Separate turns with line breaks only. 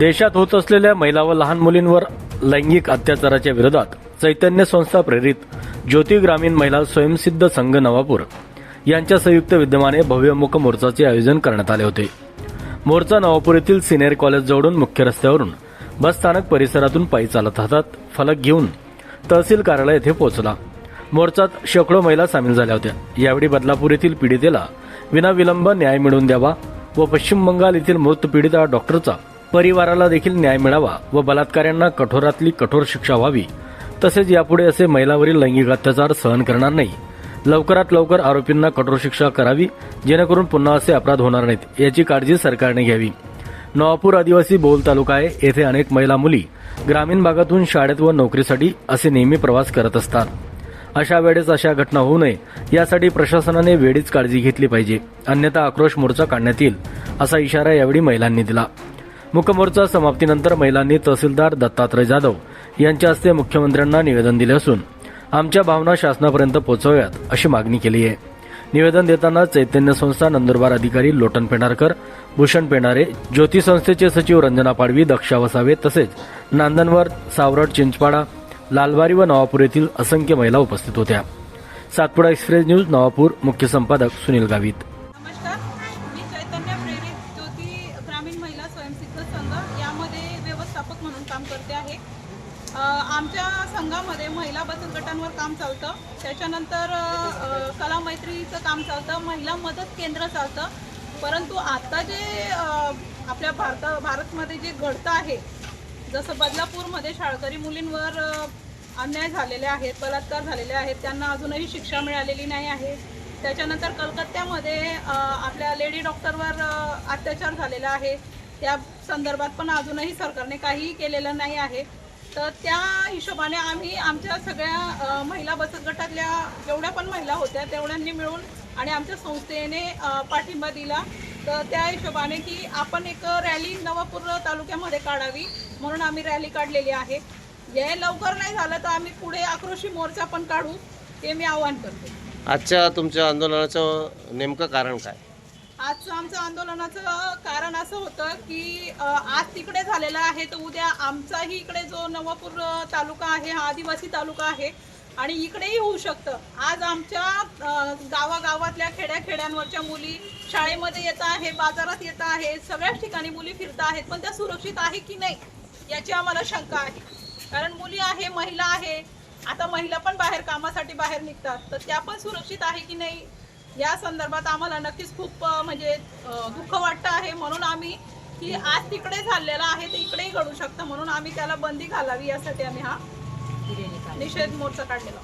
देशात होत असलेल्या महिला व लहान मुलींवर लैंगिक अत्याचाराच्या विरोधात चैतन्य संस्था प्रेरित ज्योती ग्रामीण महिला स्वयंसिद्ध संघ नवापूर यांच्या संयुक्त विद्यमाने भव्य मुख मोर्चाचे आयोजन करण्यात आले होते. मोर्चा नवापूर येथील सिनियर कॉलेज जवळून मुख्य रस्त्यावरून बस स्थानक परिसरातून पायी चालत हातात फलक घेऊन तहसील कार्यालय येथे पोहोचला. मोर्चात शेकडो महिला सामील झाल्या होत्या. यावेळी बदलापूर येथील पीडितेला विनाविलंब न्याय मिळवून द्यावा व पश्चिम बंगाल येथील मृत पीडिता डॉक्टरचा परिवाराला देखील न्याय मिळावा व बलात्काऱ्यांना कठोरातली कठोर शिक्षा व्हावी. तसेच यापुढे असे महिलावरील लैंगिक अत्याचार सहन करणार नाही. लवकरात लवकर आरोपींना कठोर शिक्षा करावी जेणेकरून पुन्हा असे अपराध होणार नाहीत याची काळजी सरकारने घ्यावी. नवापूर आदिवासी बोल तालुका आहे येथे अनेक महिला मुली ग्रामीण भागातून शाळेत व नोकरीसाठी असे नेहमी प्रवास करत असतात. अशा वेळेस अशा घटना होऊ नये यासाठी प्रशासनाने वेळीच काळजी घेतली पाहिजे. अन्यथा आक्रोश मोर्चा काढण्यात येईल असा इशारा यावेळी महिलांनी दिला. मुकमोर्चा समाप्तीनंतर महिलांनी तहसीलदार दत्तात्रय जाधव यांच्या हस्ते मुख्यमंत्र्यांना निवेदन दिले असून आमच्या भावना शासनापर्यंत पोहोचव्यात अशी मागणी केली आहे. निवेदन देताना चैतन्य संस्था नंदुरबार अधिकारी लोटन पेंढारकर भूषण पेंढारे ज्योती संस्थेचे सचिव रंजना पाडवी दक्षा वसावे तसेच नांदनवर सावरड चिंचपाडा लालबारी व नवापूर येथील असंख्य महिला उपस्थित होत्या. सातपुडा एक्सप्रेस न्यूज नवापूर मुख्य संपादक सुनील गावित.
ग्रामीण महिला स्वयंसिद्ध संघ यामध्ये व्यवस्थापक म्हणून काम करते आहे. आमच्या संघामध्ये महिला बचत गटांवर काम चालतं. त्याच्यानंतर कला मैत्रीचं काम चालतं महिला मदत केंद्र चालतं. परंतु आता जे आपल्या भारता भारतमध्ये जे घडतं आहे जसं बदलापूरमध्ये शाळकरी मुलींवर अन्याय झालेले आहेत बलात्कार झालेले आहेत त्यांना अजूनही शिक्षा मिळालेली नाही आहे. त्याच्यानंतर कलकत्त्यामध्ये आपल्या लेडी डॉक्टरवर अत्याचार झालेला आहे. त्या संदर्भात पण अजूनही सरकारने काहीही केलेलं नाही आहे. तर त्या हिशोबाने आम्ही आमच्या सगळ्या महिला बचत गटातल्या जेवढ्या पण महिला होत्या तेवढ्यांनी मिळून आणि आमच्या संस्थेने पाठिंबा दिला. तर त्या हिशोबाने की आपण एक रॅली नवापूर तालुक्यामध्ये काढावी म्हणून आम्ही रॅली काढलेली आहे. जे लवकर नाही झालं तर आम्ही पुढे आक्रोशी मोर्चा पण काढू ते मी आवाहन करते.
आजच्या तुमच्या आंदोलनाचं नेमकं कारण काय?
आजचं आमचं आंदोलनाचं कारण असं होतं की अ, आज तिकडे झालेलं आहे तर उद्या आमचाही इकडे जो नवापूर अ, तालुका आहे हा आदिवासी तालुका आहे आणि इकडेही होऊ शकतं. आज आमच्या अ, गावागावातल्या खेड्याखेड्यांवरच्या मुली शाळेमध्ये येत आहे बाजारात येत आहे सगळ्याच ठिकाणी मुली फिरत आहेत पण त्या सुरक्षित आहे की नाही याची आम्हाला शंका आहे. कारण मुली आहे महिला आहे आता महिला पण बाहेर कामासाठी बाहेर निघतात. तर त्या पण सुरक्षित आहे की नाही? या संदर्भात आम्हाला नक्कीच खूप म्हणजे दुःख वाटतं आहे. म्हणून आम्ही की आज तिकडे झालेलं आहे ते इकडेही घडू शकतं. म्हणून आम्ही त्याला बंदी घालावी यासाठी आम्ही हा निषेध मोर्चा काढलेला.